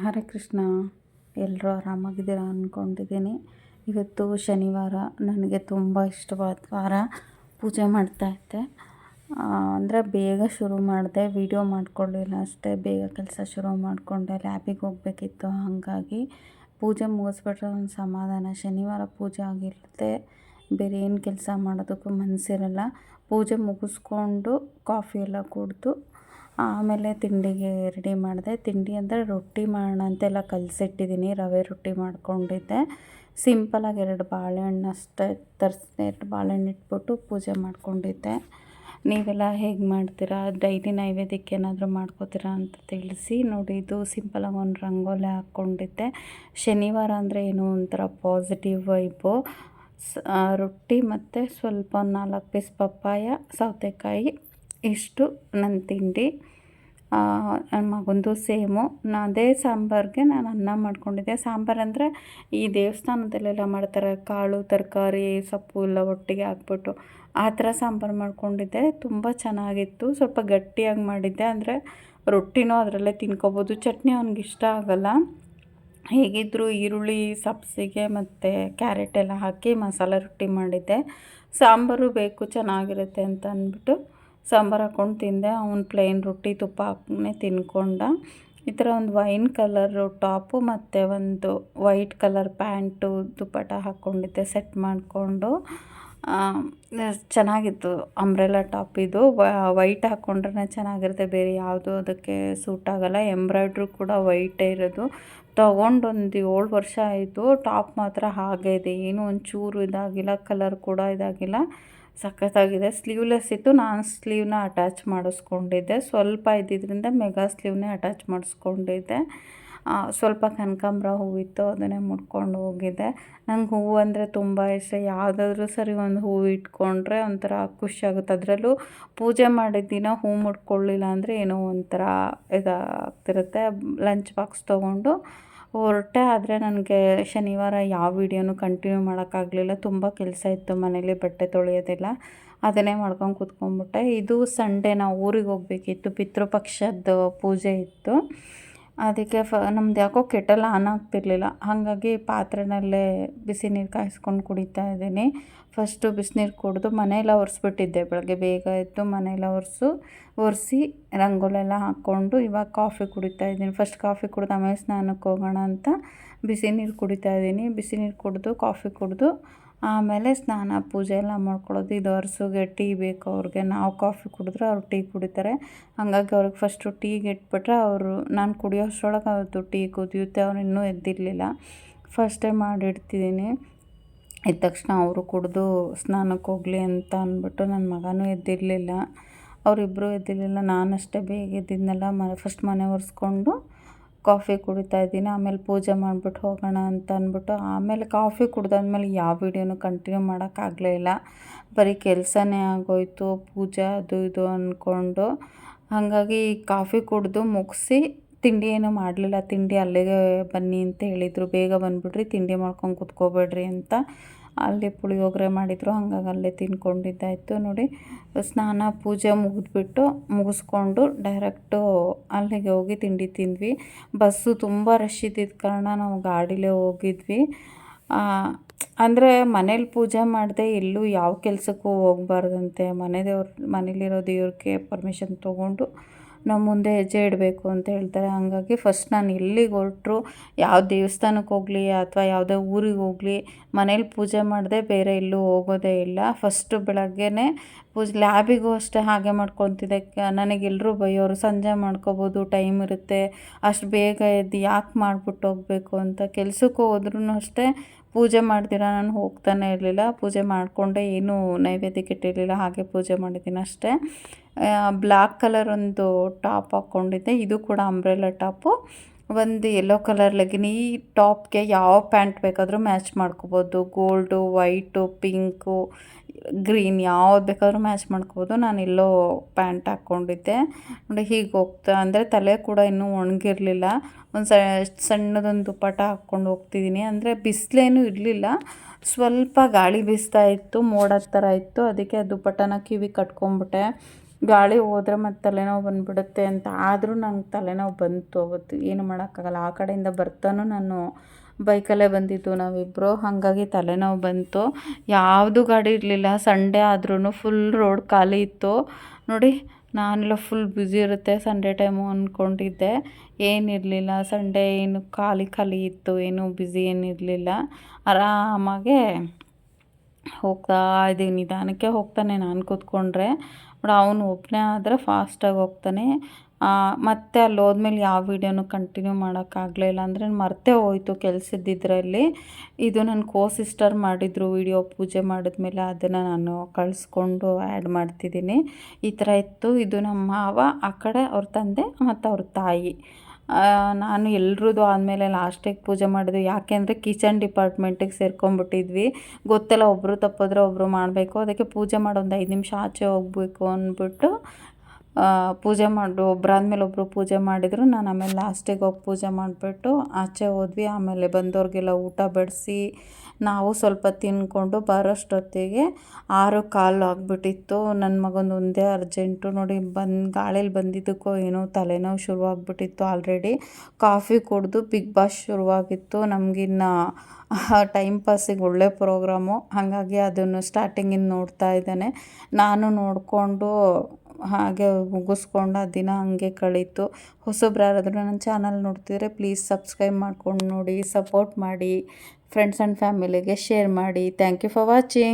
ಹರೇ ಕೃಷ್ಣ ಎಲ್ಲರೂ ಆರಾಮಾಗಿದ್ದೀರಾ ಅಂದ್ಕೊಂಡಿದ್ದೀನಿ ಇವತ್ತು ಶನಿವಾರ, ನನಗೆ ತುಂಬ ಇಷ್ಟವಾದ ವಾರ ಪೂಜೆ ಮಾಡ್ತಾಯಿದ್ದೆ ಅಂದರೆ ಬೇಗ ಶುರು ಮಾಡಿದೆ, ವಿಡಿಯೋ ಮಾಡ್ಕೊಳ್ಳಿಲ್ಲ ಅಷ್ಟೇ, ಬೇಗ ಕೆಲಸ ಶುರು ಮಾಡಿಕೊಂಡೆ, ಲ್ಯಾಬಿಗೆ ಹೋಗಬೇಕಿತ್ತು, ಹಾಗಾಗಿ ಪೂಜೆ ಮುಗಿಸ್ಬಿಟ್ರೆ ಒಂದು ಸಮಾಧಾನ. ಶನಿವಾರ ಪೂಜೆ ಆಗಿರುತ್ತೆ, ಬೇರೆ ಏನು ಕೆಲಸ ಮಾಡೋದಕ್ಕೂ ಮನಸ್ಸಿರಲ್ಲ. ಪೂಜೆ ಮುಗಿಸ್ಕೊಂಡು ಕಾಫಿ ಎಲ್ಲ ಕುಡಿದು ಆಮೇಲೆ ತಿಂಡಿಗೆ ರೆಡಿ ಮಾಡಿದೆ. ತಿಂಡಿ ಅಂದರೆ ರೊಟ್ಟಿ ಮಾಡೋಣ ಅಂತೆಲ್ಲ ಕಲಸಿಟ್ಟಿದ್ದೀನಿ ರವೆ ರೊಟ್ಟಿ ಮಾಡ್ಕೊಂಡಿದ್ದೆ. ಸಿಂಪಲಾಗಿ ಎರಡು ಬಾಳೆಹಣ್ಣು ಅಷ್ಟೇ ತರಿಸಿದೆ ಎರಡು ಬಾಳೆಹಣ್ಣು ಇಟ್ಬಿಟ್ಟು ಪೂಜೆ ಮಾಡ್ಕೊಂಡಿದ್ದೆ. ನೀವೆಲ್ಲ ಹೇಗೆ ಮಾಡ್ತೀರಾ? ಡೈಲಿ ನೈವೇದ್ಯಕ್ಕೆ ಏನಾದರೂ ಮಾಡ್ಕೋತೀರಾ ಅಂತ ತಿಳಿಸಿ ನೋಡಿ. ಇದು ಸಿಂಪಲಾಗಿ ಒಂದು ರಂಗೋಲಿ ಹಾಕ್ಕೊಂಡಿದ್ದೆ. ಶನಿವಾರ ಅಂದರೆ ಏನೋ ಒಂಥರ ಪಾಸಿಟಿವ್ ವೈಬು ರೊಟ್ಟಿ ಮತ್ತು ಸ್ವಲ್ಪ ನಾಲ್ಕು ಪೀಸ್ ಪಪ್ಪಾಯ, ಸೌತೆಕಾಯಿ ಇಷ್ಟು ನನ್ನ ತಿಂಡಿ. ನನ್ನ ಮಗಂದು ಸೇಮು. ನಾ ಅದೇ ಸಾಂಬಾರಿಗೆ ನಾನು ಅನ್ನ ಮಾಡ್ಕೊಂಡಿದ್ದೆ. ಸಾಂಬಾರು ಅಂದರೆ ಈ ದೇವಸ್ಥಾನದಲ್ಲೆಲ್ಲ ಮಾಡ್ತಾರೆ. ಕಾಳು, ತರಕಾರಿ, ಸೊಪ್ಪು ಎಲ್ಲ ಒಟ್ಟಿಗೆ ಹಾಕ್ಬಿಟ್ಟು ಆ ಥರ ಸಾಂಬಾರು ಮಾಡ್ಕೊಂಡಿದ್ದೆ. ತುಂಬ ಚೆನ್ನಾಗಿತ್ತು. ಸ್ವಲ್ಪ ಗಟ್ಟಿಯಾಗಿ ಮಾಡಿದ್ದೆ. ಅಂದರೆ ರೊಟ್ಟಿನೂ ಅದರಲ್ಲೇ ತಿನ್ಕೋಬೋದು. ಚಟ್ನಿ ಅವ್ನಿಗೆ ಇಷ್ಟ ಆಗೋಲ್ಲ. ಹೇಗಿದ್ದರೂ ಈರುಳ್ಳಿ ಸಬ್ಸಿಗೆ ಮತ್ತು ಕ್ಯಾರೆಟ್ ಎಲ್ಲ ಹಾಕಿ ಮಸಾಲೆ ರೊಟ್ಟಿ ಮಾಡಿದ್ದೆ. ಸಾಂಬಾರು ಬೇಕು ಚೆನ್ನಾಗಿರುತ್ತೆ ಅಂತ ಅಂದ್ಬಿಟ್ಟು ಸಾಂಬಾರು ಹಾಕ್ಕೊಂಡು ತಿಂದೆ. ಅವ್ನು ಪ್ಲೇನ್ ರೊಟ್ಟಿ, ತುಪ್ಪ ಹಾಕೇ ತಿನ್ಕೊಂಡ. ಈ ಥರ ಒಂದು ವೈನ್ ಕಲರು ಟಾಪು ಮತ್ತು ಒಂದು ವೈಟ್ ಕಲರ್ ಪ್ಯಾಂಟು ದುಪ್ಪಟ ಹಾಕ್ಕೊಂಡಿದ್ದೆ ಸೆಟ್ ಮಾಡಿಕೊಂಡು. ಚೆನ್ನಾಗಿತ್ತು ಅಂಬ್ರೆಲಾ ಟಾಪ್ ಇದು. ವೈಟ್ ಹಾಕ್ಕೊಂಡ್ರೆ ಚೆನ್ನಾಗಿರುತ್ತೆ. ಬೇರೆ ಯಾವುದು ಅದಕ್ಕೆ ಸೂಟ್ ಆಗೋಲ್ಲ. ಎಂಬ್ರಾಯ್ಡ್ರಿ ಕೂಡ ವೈಟೇ ಇರೋದು. ತೊಗೊಂಡು ಒಂದು ಏಳು ವರ್ಷ ಆಯಿತು. ಟಾಪ್ ಮಾತ್ರ ಹಾಗೆ ಇದೆ. ಏನು ಒಂಚೂರು ಇದಾಗಿಲ್ಲ. ಕಲರ್ ಕೂಡ ಇದಾಗಿಲ್ಲ. ಸಖತ್ತಾಗಿದೆ. ಸ್ಲೀವ್ಲೆಸ್ ಇತ್ತು ನಾನು ಸ್ಲೀವ್ನ ಅಟ್ಯಾಚ್ ಮಾಡಿಸ್ಕೊಂಡಿದ್ದೆ. ಸ್ವಲ್ಪ ಇದ್ದಿದ್ದರಿಂದ ಮೆಗಾ ಸ್ಲೀವ್ನೇ ಅಟ್ಯಾಚ್ ಮಾಡಿಸ್ಕೊಂಡಿದ್ದೆ. ಸ್ವಲ್ಪ ಕನಕಾಂಬ್ರ ಹೂವಿತ್ತು ಅದನ್ನೇ ಮುಡ್ಕೊಂಡು ಹೋಗಿದ್ದೆ. ನಂಗೆ ಹೂವು ಅಂದರೆ ತುಂಬ ಇಷ್ಟ. ಯಾವುದಾದ್ರೂ ಸರಿ ಒಂದು ಹೂವು ಇಟ್ಕೊಂಡ್ರೆ ಒಂಥರ ಖುಷಿಯಾಗುತ್ತೆ ಅದರಲ್ಲೂ ಪೂಜೆ ಮಾಡಿದ ದಿನ ಹೂ ಮುಡ್ಕೊಳ್ಳಿಲ್ಲ ಅಂದರೆ ಏನೋ ಒಂಥರ ಇದಾಗ್ತಿರುತ್ತೆ. ಲಂಚ್ ಬಾಕ್ಸ್ ತೊಗೊಂಡು ಹೊರಟೆ ಆದರೆ ನನಗೆ ಶನಿವಾರ ಯಾವ ವೀಡಿಯೋನು ಕಂಟಿನ್ಯೂ ಮಾಡೋಕ್ಕಾಗಲಿಲ್ಲ. ತುಂಬ ಕೆಲಸ ಇತ್ತು ಮನೇಲಿ, ಬಟ್ಟೆ ತೊಳೆಯೋದೆಲ್ಲ. ಅದನ್ನೇ ಮಾಡ್ಕೊಂಡು ಕೂತ್ಕೊಂಡ್ಬಿಟ್ಟೆ. ಇದು ಸಂಡೇ ನಾವು ಊರಿಗೆ ಹೋಗಬೇಕಿತ್ತು. ಪಿತೃಪಕ್ಷದ ಪೂಜೆ ಇತ್ತು. ಅದಕ್ಕೆ ಫ, ನಮ್ದು ಯಾಕೋ ಕೆಟಲ್ ಆನ್ ಆಗ್ತಿರಲಿಲ್ಲ. ಹಾಗಾಗಿ ಪಾತ್ರೆನಲ್ಲೇ ಬಿಸಿ ನೀರು ಕಾಯಿಸ್ಕೊಂಡು ಕುಡಿತಾ ಇದ್ದೀನಿ. ಫಸ್ಟು ಬಿಸಿನೀರು ಕುಡಿದು ಮನೆಯೆಲ್ಲ ಒರೆಸ್ಬಿಟ್ಟಿದ್ದೆ. ಬೆಳಗ್ಗೆ ಬೇಗ ಎದ್ದು ಮನೆಯೆಲ್ಲ ಒರೆಸು, ಒರೆಸಿ ರಂಗೋಲೆಲ್ಲ ಹಾಕ್ಕೊಂಡು ಇವಾಗ ಕಾಫಿ ಕುಡಿತಾ ಇದ್ದೀನಿ. ಫಸ್ಟ್ ಕಾಫಿ ಕುಡ್ದು ಆಮೇಲೆ ಸ್ನಾನಕ್ಕೆ ಹೋಗೋಣ ಅಂತ ಬಿಸಿ ನೀರು ಕುಡಿತಾ ಇದ್ದೀನಿ. ಬಿಸಿ ನೀರು ಕುಡಿದು, ಕಾಫಿ ಕುಡಿದು ಆಮೇಲೆ ಸ್ನಾನ, ಪೂಜೆ ಎಲ್ಲ ಮಾಡ್ಕೊಳ್ಳೋದು. ಇದು ಅರಸುಗೆ ಟೀ ಬೇಕು ಅವ್ರಿಗೆ. ನಾವು ಕಾಫಿ ಕುಡಿದ್ರೆ ಅವ್ರು ಟೀ ಕುಡಿತಾರೆ. ಹಂಗಾಗಿ ಅವ್ರಿಗೆ ಫಸ್ಟು ಟೀಗೆ ಇಟ್ಬಿಟ್ರೆ ಅವರು, ನಾನು ಕುಡಿಯೋಷ್ಟ್ರೊಳಗೆ ಅವ್ರದ್ದು ಟೀ ಕುದಿಯುತ್ತೆ. ಅವ್ರು ಇನ್ನೂ ಎದ್ದಿರಲಿಲ್ಲ. ಫಸ್ಟೇ ಮಾಡಿಡ್ತಿದ್ದೀನಿ ಎದ್ದ ತಕ್ಷಣ ಅವರು ಕುಡಿದು ಸ್ನಾನಕ್ಕೆ ಹೋಗಲಿ ಅಂತ ಅಂದ್ಬಿಟ್ಟು ನನ್ನ ಮಗನೂ ಎದ್ದಿರಲಿಲ್ಲ. ಅವರಿಬ್ಬರು ಎದ್ದಿರಲಿಲ್ಲ. ನಾನಷ್ಟೇ ಬೇಗ ಎದ್ದಿದ್ನಲ್ಲ. ಮ ಫಸ್ಟ್ ಮನೆ ಒರೆಸ್ಕೊಂಡು ಕಾಫಿ ಕುಡಿತಾ ಇದ್ದೀನಿ, ಆಮೇಲೆ ಪೂಜೆ ಮಾಡಿಬಿಟ್ಟು ಹೋಗೋಣ ಅಂತ ಅಂದ್ಬಿಟ್ಟು ಆಮೇಲೆ ಕಾಫಿ ಕುಡ್ದಾದ್ಮೇಲೆ ಯಾವ ವೀಡಿಯೋನೂ ಕಂಟಿನ್ಯೂ ಮಾಡೋಕ್ಕಾಗಲೇ ಇಲ್ಲ. ಬರೀ ಕೆಲಸನೇ ಆಗೋಯಿತು, ಪೂಜೆ ಅದು ಇದು ಅಂದ್ಕೊಂಡು ಹಾಗಾಗಿ ಕಾಫಿ ಕುಡಿದು ಮುಗಿಸಿ ತಿಂಡಿ ಏನೂ ಮಾಡಲಿಲ್ಲ, ತಿಂಡಿ ಅಲ್ಲಿಗೆ ಬನ್ನಿ ಅಂತ ಹೇಳಿದರು. ಬೇಗ ಬಂದುಬಿಡ್ರಿ, ತಿಂಡಿ ಮಾಡ್ಕೊಂಡು ಕುತ್ಕೋಬೇಡ್ರಿ ಅಂತ ಅಲ್ಲಿ ಪುಳಿಯೋಗರೆ ಮಾಡಿದರು, ಹಾಗಾಗಿ ಅಲ್ಲೇ ತಿನ್ಕೊಂಡಿದ್ದಾಯಿತು ನೋಡಿ. ಸ್ನಾನ, ಪೂಜೆ ಮುಗಿದ್ಬಿಟ್ಟು ಮುಗಿಸ್ಕೊಂಡು ಡೈರೆಕ್ಟು ಅಲ್ಲಿಗೆ ಹೋಗಿ ತಿಂಡಿ ತಿಂದ್ವಿ. ಬಸ್ಸು ತುಂಬ ರಶ್ ಇದ್ದಿದ್ದ ಕಾರಣ ನಾವು ಗಾಡಿಲೇ ಹೋಗಿದ್ವಿ. ಅಂದರೆ ಮನೇಲಿ ಪೂಜೆ ಮಾಡದೆ ಎಲ್ಲೂ ಯಾವ ಕೆಲಸಕ್ಕೂ ಹೋಗಬಾರ್ದಂತೆ. ಮನೆ ದೇವ್ರ ಮನೇಲಿರೋ ದೇವ್ರಿಗೆ ಪರ್ಮಿಷನ್ ತೊಗೊಂಡು ನಾವು ಮುಂದೆ ಹೆಜ್ಜೆ ಇಡಬೇಕು ಅಂತ ಹೇಳ್ತಾರೆ. ಹಾಗಾಗಿ ಫಸ್ಟ್ ನಾನು ಎಲ್ಲಿಗೆ ಹೊರಟ್ರು, ಯಾವ ದೇವಸ್ಥಾನಕ್ಕೆ ಹೋಗಲಿ ಅಥವಾ ಯಾವುದೇ ಊರಿಗೆ ಹೋಗಲಿ, ಮನೇಲಿ ಪೂಜೆ ಮಾಡದೆ ಬೇರೆ ಎಲ್ಲೂ ಹೋಗೋದೇ ಇಲ್ಲ. ಫಸ್ಟು ಬೆಳಗ್ಗೆನೇ ಪೂಜೆ, ಲ್ಯಾಬಿಗೂ ಅಷ್ಟೇ ಹಾಗೆ ಮಾಡ್ಕೊತಿದ್ದೆ. ನನಗೆಲ್ಲರೂ ಬೈಯೋರು, ಸಂಜೆ ಮಾಡ್ಕೋಬೋದು, ಟೈಮ್ ಇರುತ್ತೆ, ಅಷ್ಟು ಬೇಗ ಎದ್ದು ಯಾಕೆ ಮಾಡ್ಬಿಟ್ಟು ಹೋಗಬೇಕು ಅಂತ. ಕೆಲಸಕ್ಕೆ ಹೋದ್ರೂ ಅಷ್ಟೇ ಪೂಜೆ ಮಾಡ್ದಿರ ನಾನು ಹೋಗ್ತಾನೆ ಇರಲಿಲ್ಲ. ಪೂಜೆ ಮಾಡಿಕೊಂಡೆ ಏನೂ ನೈವೇದ್ಯಕ್ಕೆ ಇಟ್ಟಿರಲಿಲ್ಲ ಹಾಗೆ ಪೂಜೆ ಮಾಡಿದ್ದೀನಿ ಅಷ್ಟೇ. ಬ್ಲ್ಯಾಕ್ ಕಲರ್ ಒಂದು ಟಾಪ್ ಹಾಕ್ಕೊಂಡಿದ್ದೆ. ಇದು ಕೂಡ ಅಂಬ್ರೆಲ್ಲ ಟಾಪು. ಒಂದು ಯೆಲ್ಲೋ ಕಲರ್ ಲೆಗಿನ್. ಈ ಟಾಪ್ಗೆ ಯಾವ ಪ್ಯಾಂಟ್ ಬೇಕಾದರೂ ಮ್ಯಾಚ್ ಮಾಡ್ಕೋಬೋದು. ಗೋಲ್ಡು, ವೈಟು, ಪಿಂಕು, ಗ್ರೀನ್ ಯಾವ್ದು ಬೇಕಾದರೂ ಮ್ಯಾಚ್ ಮಾಡ್ಕೋಬೋದು. ನಾನು ಎಲ್ಲೋ ಪ್ಯಾಂಟ್ ಹಾಕ್ಕೊಂಡಿದ್ದೆ. ನೋಡಿ ಹೀಗೆ ಹೋಗ್ತಾ, ಅಂದರೆ ತಲೆ ಕೂಡ ಇನ್ನೂ ಒಣಗಿರಲಿಲ್ಲ. ಒಂದು ಸಣ್ಣದೊಂದು ದುಪ್ಪಟ ಹಾಕ್ಕೊಂಡು ಹೋಗ್ತಿದ್ದೀನಿ ಅಂದರೆ ಬಿಸಿಲೇನೂ ಇರಲಿಲ್ಲ. ಸ್ವಲ್ಪ ಗಾಳಿ ಬೀಸ್ತಾ ಇತ್ತು ಮೋಡದ ಥರ ಇತ್ತು. ಅದಕ್ಕೆ ಆ ದುಪ್ಪಟನ ಕಿವಿ ಕಟ್ಕೊಂಡ್ಬಿಟ್ಟೆ. ಗಾಳಿ ಹೋದ್ರೆ ಮತ್ತು ತಲೆನೋವು ಬಂದುಬಿಡುತ್ತೆ ಅಂತ. ಆದರೂ ನಂಗೆ ತಲೆನೋವು ಬಂತು ಅವತ್ತು. ಏನು ಮಾಡೋಕ್ಕಾಗಲ್ಲ. ಆ ಕಡೆಯಿಂದ ಬರ್ತಾನೂ ನಾನು ಬೈಕಲ್ಲೇ ಬಂದಿದ್ದು ನಾವಿಬ್ಬರು ಹಾಗಾಗಿ ತಲೆನೋವು ಬಂತು. ಯಾವುದು ಗಾಡಿ ಇರಲಿಲ್ಲ. ಸಂಡೇ ಆದ್ರೂ ಫುಲ್ ರೋಡ್ ಖಾಲಿ ಇತ್ತು. ನೋಡಿ ನಾನೆಲ್ಲ ಫುಲ್ ಬ್ಯುಸಿ ಇರುತ್ತೆ. ಸಂಡೇ ಟೈಮು ಅಂದ್ಕೊಂಡಿದ್ದೆ ಏನಿರಲಿಲ್ಲ ಸಂಡೇ ಏನು ಖಾಲಿ ಖಾಲಿ ಇತ್ತು. ಏನು ಬ್ಯುಸಿ ಏನಿರಲಿಲ್ಲ ಆರಾಮಾಗೆ ಹೋಗ್ತಾ ಇದ್ದೀನಿ. ನಿಧಾನಕ್ಕೆ ಹೋಗ್ತಾನೆ ನಾನು ಕೂತ್ಕೊಂಡ್ರೆ. ಬಟ್ ಅವನು ಒಬ್ಬನೇ ಆದರೆ ಫಾಸ್ಟಾಗಿ ಹೋಗ್ತಾನೆ. ಮತ್ತೆ ಅಲ್ಲಿ ಹೋದ್ಮೇಲೆ ಯಾವ ವೀಡಿಯೋನು ಕಂಟಿನ್ಯೂ ಮಾಡೋಕ್ಕಾಗಲಿಲ್ಲ ಅಂದರೆ ಮರ್ತೇ ಹೋಯ್ತು ಕೆಲಸದಿದ್ದರಲ್ಲಿ ಇದು ನನ್ನ ಕೋ ಸಿಸ್ಟರ್ ಮಾಡಿದ್ರು ವೀಡಿಯೋ ಪೂಜೆ ಮಾಡಿದ್ಮೇಲೆ ಅದನ್ನು ನಾನು ಕಳಿಸ್ಕೊಂಡು ಆ್ಯಡ್ ಮಾಡ್ತಿದ್ದೀನಿ. ಈ ಥರ ಇತ್ತು. ಇದು ನಮ್ಮ ಮಾವ, ಆ ಕಡೆ ಅವ್ರ ತಂದೆ ಮತ್ತು ಅವ್ರ ತಾಯಿ. ನಾನು ಎಲ್ರದ್ದು ಆದಮೇಲೆ ಲಾಸ್ಟಿಗೆ ಪೂಜೆ ಮಾಡಿದ್ವಿ ಯಾಕೆಂದರೆ ಕಿಚನ್ ಡಿಪಾರ್ಟ್ಮೆಂಟಿಗೆ ಸೇರ್ಕೊಂಡ್ಬಿಟ್ಟಿದ್ವಿ. ಗೊತ್ತಲ್ಲ ಒಬ್ಬರು ತಪ್ಪಿದ್ರೆ ಒಬ್ಬರು ಮಾಡಬೇಕು. ಅದಕ್ಕೆ ಪೂಜೆ ಮಾಡೋ ಒಂದು ಐದು ನಿಮಿಷ ಆಚೆ ಹೋಗ್ಬೇಕು ಅಂದ್ಬಿಟ್ಟು ಪೂಜೆ ಮಾಡು ಒಬ್ಬರಾದ್ಮೇಲೆ ಒಬ್ಬರು ಪೂಜೆ ಮಾಡಿದರು, ನಾನು ಆಮೇಲೆ ಲಾಸ್ಟಿಗೆ ಹೋಗಿ ಪೂಜೆ ಮಾಡಿಬಿಟ್ಟು ಆಚೆ ಹೋದ್ವಿ, ಆಮೇಲೆ ಬಂದವ್ರಿಗೆಲ್ಲ ಊಟ ಬಡಿಸಿ, ನಾವು ಸ್ವಲ್ಪ ತಿನ್ಕೊಂಡು ಬರೋಷ್ಟೊತ್ತಿಗೆ ಆರು ಕಾಲು ಆಗಿಬಿಟ್ಟಿತ್ತು. ನನ್ನ ಮಗಂದು ಒಂದೇ ಅರ್ಜೆಂಟು ನೋಡಿ ಬಂದು, ಗಾಳಿಲಿ ಬಂದಿದ್ದಕ್ಕೋ ಏನೋ ತಲೆನೋವು ಶುರುವಾಗ್ಬಿಟ್ಟಿತ್ತು ಆಲ್ರೆಡಿ ಕಾಫಿ ಕುಡಿದು ಬಿಗ್ ಬಾಸ್ ಶುರುವಾಗಿತ್ತು. ನಮಗಿನ್ನು ಟೈಮ್ ಪಾಸಿಗೆ ಒಳ್ಳೆ ಪ್ರೋಗ್ರಾಮು ಹಾಗಾಗಿ ಅದನ್ನು ಸ್ಟಾರ್ಟಿಂಗಿಂದ ನೋಡ್ತಾ ಇದ್ದಾನೆ. ನಾನು ನೋಡಿಕೊಂಡು ಹಾಗೆ ಮುಗಿಸ್ಕೊಂಡು ಆ ದಿನ ಹಾಗೆ ಕಳೀತು. ಹೊಸಬ್ರು ಯಾರಾದರೂ ನನ್ನ ಚಾನಲ್ ನೋಡ್ತಿದ್ರೆ ಪ್ಲೀಸ್ ಸಬ್ಸ್ಕ್ರೈಬ್ ಮಾಡ್ಕೊಂಡು ನೋಡಿ ಸಪೋರ್ಟ್ ಮಾಡಿ ಫ್ರೆಂಡ್ಸ್ ಆ್ಯಂಡ್ ಫ್ಯಾಮಿಲಿಗೆ ಶೇರ್ ಮಾಡಿ. Thank you for watching